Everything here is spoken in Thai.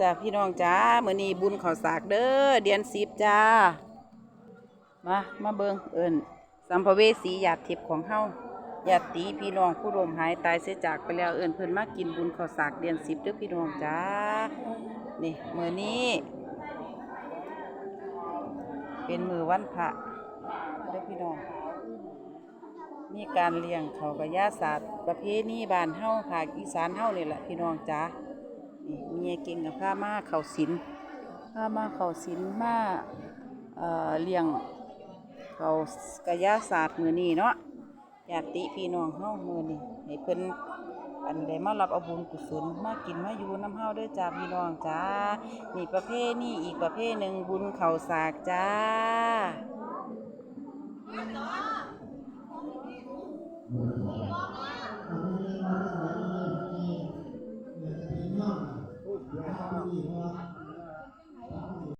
จ้าพี่น้องจ้ามือนี้บุญข้าวสากเด้อเดือนสิบจ้า มามาเบิงเอิ้นสัมภเวสีญาติทิพย์ของเฮาญาติพี่น้องผู้รวมหายตายเสียจากไปแล้วเอิ้นเพิ่นมากินบุญข้าวสากเดือนสิบเด้อพี่น้องจ้านี่มือนี้ เป็นมือวันพระเด้อพี่น้อง มีการเลี้ยงเขากระยาศาสตร์ประเพณีบ้านเฮาภาคอีสานเฮานี่แหละพี่น้องจ้า เมียเก่งกับข้ามาเขาศีลข้ามาเขาศีลมาเอ่อเลี้ยงเขากระยาศาสตร์มือนี้เนาะญาติพี่น้องเฮามือนี้ให้เพิ่นอันใดมารับเอาบุญกุศลมากินมาอยู่น้ำเฮาด้อจ้าพี่น้องจ้านี่ประเภทนี้อีกประเภทหนึ่งบุญเข่าสากจ้า เ